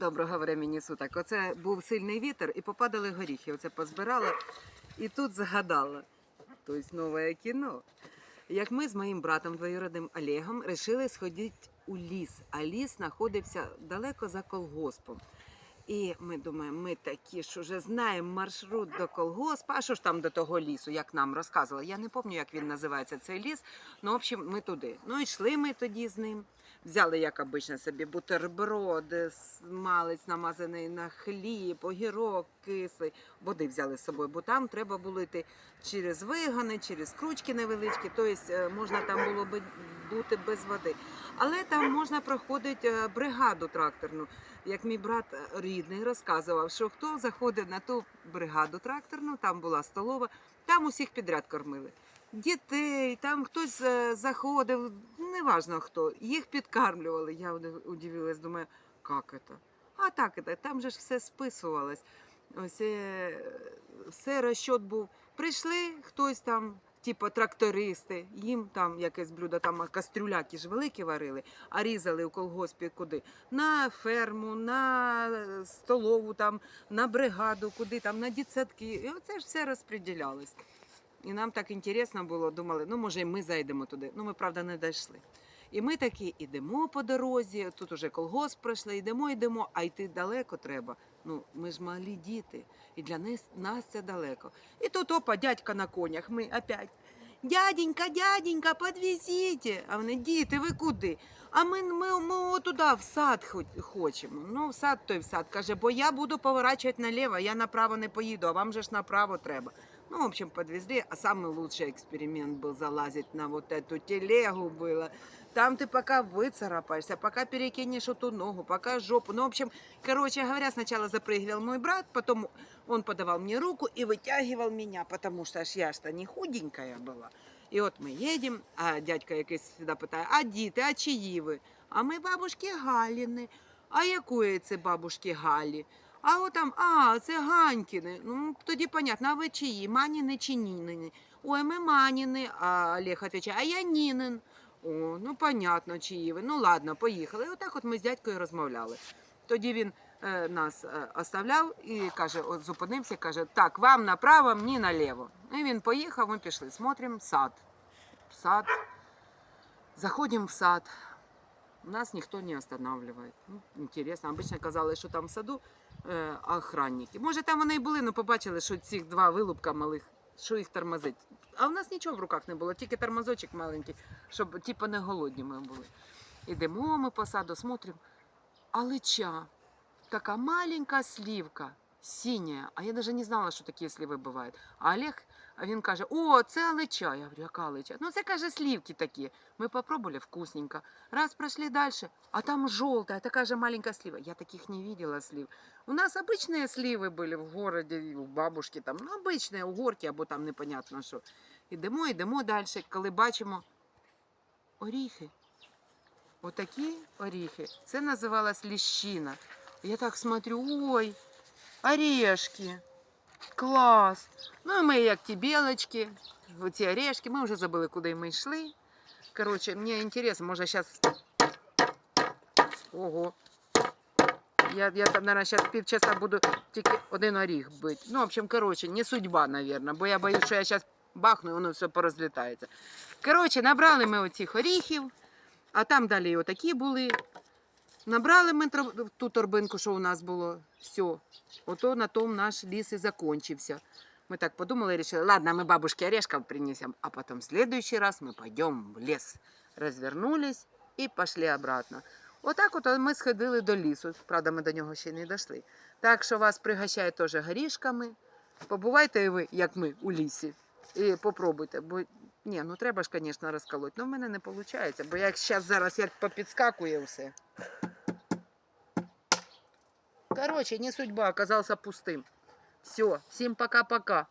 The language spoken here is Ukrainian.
Доброго времени суток. Оце був сильний вітер і попадали горіхи. Оце позбирала і тут згадала. Тобто нове кіно. Як ми з моїм братом двоюродним Олегом вирішили сходити у ліс, а ліс знаходився далеко за колгоспом. І ми думаємо, ми такі ж уже знаємо маршрут до колгоспа. А що ж там до того лісу, як нам розказували? Я не пам'ятаю, як він називається цей ліс. Ну, в общем, ми туди. Ну, йшли ми тоді з ним. Взяли, як обично, собі бутерброди, малець намазаний на хліб, огірок кислий. Води взяли з собою, бо там треба було йти через вигани, через кручки невеличкі. Тобто е, можна там було би бути без води. Але там можна проходити е, бригаду тракторну. Як мій брат е, рідний розказував, що хто заходив на ту бригаду тракторну, там була столова, там усіх підряд кормили. Дітей, там хтось е, заходив, неважно хто, їх підкармлювали. Я уди- удивилась, думаю, як це? А так, там же ж все списувалось. Ось е, все розчот був. Прийшли хтось там, типу трактористи, їм там якесь блюдо, там кастрюляки ж великі варили, а різали у колгоспі куди? На ферму, на е, столову, там, на бригаду, куди там, на дітсадки. І оце ж все розподілялось. І нам так інтересно було, думали, ну може і ми зайдемо туди. Ну ми, правда, не дійшли. І ми такі йдемо по дорозі, тут уже колгосп пройшли, йдемо, йдемо, а йти далеко треба. Ну, ми ж малі діти, і для нас, нас це далеко. І тут опа, дядька на конях, ми опять. Дяденька, дяденька, подвезіть. А вони, діти, ви куди? А ми, ми, ми отуди, в сад хоч- хочемо. Ну, в сад той в сад. Каже, бо я буду поворачувати наліво, я направо не поїду, а вам же ж направо треба. Ну, в общем, подвезли, а самый лучший эксперимент был залазить на вот эту телегу было. Там ты пока выцарапаешься, пока перекинешь эту ногу, пока жопу. Ну, в общем, короче говоря, сначала запрыгивал мой брат, потом он подавал мне руку и вытягивал меня, потому что ж я что не худенькая была. І от ми їдемо, а дядька якийсь сюди питає, а діти, а чиї ви? А ми бабушки Галіни. А якої це бабушки Галі? А от там, а, це Ганькіни. Ну, тоді понятно, а ви чиї? Маніни чи Ніни? Ой, ми Маніни, а Олег відповідає, а я Нінин. О, ну понятно, чиї ви. Ну ладно, поїхали. І отак от ми з дядькою розмовляли. Тоді він е, нас е, оставляв і каже, от зупинився, каже, так, вам направо, мені наліво. І він поїхав, ми пішли, смотрим сад. Сад. Заходимо в сад. Нас никто не останавливает. Ну, интересно. Обычно казалось, що там в саду е, охранники. Може, там вони і були, але побачили, що цих два вилупка малих, що їх тормозить. А в нас нічого в руках не було, тільки тормозочок маленький, щоб типу не голодні ми були. Ідемо ми по саду, смотримо. А лича, така маленька слівка, синя. А я навіть не знала, що такі сливи бувають. А Олег, а він каже: О, це алича. Я говорю, яка алича? Ну, це каже, слівки такі. Ми попробовали вкусненько. Раз прошли дальше, а там желтая, такая же маленькая слива. Я таких не видела слив. У нас обычные сливы были в городе, і у бабушки там, ну, обычные, у горки, або там непонятно що. Ідемо, йдемо далі, коли бачимо оріхи. Отакі оріхи. Це називалась ліщина. Я так смотрю, ой, орешки. Клас. Ну, і ми як ті білочки, оці орешки, ми вже забули, куди ми йшли. Короче, мне интересно, может, сейчас... Ого. Я, я там, наверное, сейчас півчаса буду тільки один оріх бити. Ну, в общем, короче, не судьба, наверное, бо я боюсь, що я зараз бахну і воно все порозлітається. Короче, набрали ми оцих оріхів, а там далі отакі були. Набрали ми тро- ту торбинку, що у нас було. Все. Ото на тому наш ліс і закончився. Мы так подумали и решили, ладно, мы бабушке орешков принесем, а потом в следующий раз мы пойдем в лес. Развернулись и пошли обратно. Отак от ми сходили до лісу. Правда, ми до нього ще не дійшли. Так що вас пригощають теж горішками. Побувайте і ви, як ми, у лісі. І попробуйте. Бо ні, ну треба ж, звісно, розколоти. Ну в мене не виходить, бо як зараз зараз як попідскакує все. Короче, не судьба, оказался пустым. Все, всем пока-пока.